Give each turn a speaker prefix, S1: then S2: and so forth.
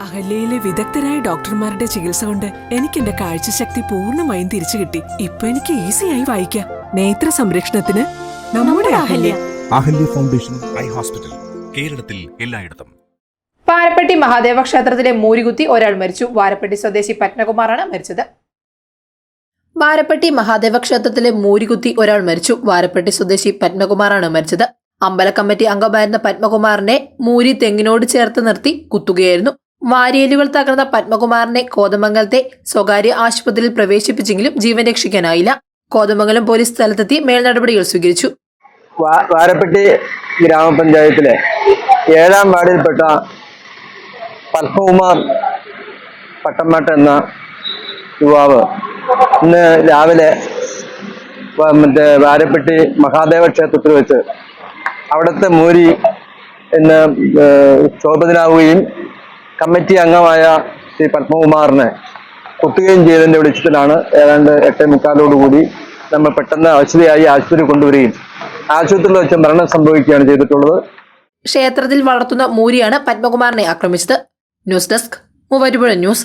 S1: അഹല്യയിലെ വിദഗ്ധരായ ഡോക്ടർമാരുടെ ചികിത്സ കൊണ്ട് എനിക്ക് എന്റെ കാഴ്ചശക്തി പൂർണമായും തിരിച്ചു കിട്ടി. ഇപ്പൊ എനിക്ക് ഈസിയായി വായിക്കാം. നേത്ര സംരക്ഷണത്തിന് നമ്മുടെ Ahalya.
S2: Ahalya. Foundation eye hospital കേരളത്തിൽ എല്ലായിടത്തും.
S3: പാരപ്പെട്ടി മഹാദേവ ക്ഷേത്രത്തിലെ മൂരികുത്തി ഒരാൾ മരിച്ചു. വാരപ്പെട്ടി സ്വദേശി പത്മകുമാറാണ് മരിച്ചത്. വാരപ്പെട്ടി മഹാദേവ ക്ഷേത്രത്തിലെ മൂരികുത്തി ഒരാൾ മരിച്ചു. വാരപ്പെട്ടി സ്വദേശി പത്മകുമാറാണ് മരിച്ചത്. അമ്പല കമ്മിറ്റി അംഗമായിരുന്ന പത്മകുമാറിനെ മൂരി തെങ്ങിനോട് ചേർത്ത് നിർത്തി കുത്തുകയായിരുന്നു. വാരിയലുകൾ തകർന്ന പത്മകുമാറിനെ കോതമംഗലത്തെ സ്വകാര്യ ആശുപത്രിയിൽ പ്രവേശിപ്പിച്ചെങ്കിലും ജീവൻ രക്ഷിക്കാനായില്ല. കോതമംഗലം പോലീസ് സ്ഥലത്തെത്തി മേൽനടപടികൾ സ്വീകരിച്ചു.
S4: വാരപ്പെട്ടി ഗ്രാമപഞ്ചായത്തിലെ ഏഴാം വാർഡിൽപ്പെട്ട പത്മകുമാർ പട്ടമ്മട്ട് എന്ന യുവാവ് ഇന്ന് രാവിലെ മറ്റേ വാരപ്പെട്ടി മഹാദേവ ക്ഷേത്രത്തിൽ വെച്ച് അവിടുത്തെ മൂരി ഇന്ന് ഏഹ്, ശോഭനാവുകയും കമ്മിറ്റി അംഗമായ ശ്രീ പത്മകുമാറിനെ കുത്തുകയും ചെയ്തതിന്റെ വെളിച്ചത്തിലാണ് ഏതാണ്ട് എട്ടേ മുക്കാലോടുകൂടി നമ്മൾ പെട്ടെന്ന് ഔഷധിയായി ആശുപത്രി കൊണ്ടുവരികയും ആശുപത്രിയിൽ വെച്ച് മരണം സംഭവിക്കുകയാണ് ചെയ്തിട്ടുള്ളത്.
S3: ക്ഷേത്രത്തിൽ വളർത്തുന്ന മൂരിയാണ് പത്മകുമാറിനെ ആക്രമിച്ചത്. News desk Muvattupuzha news.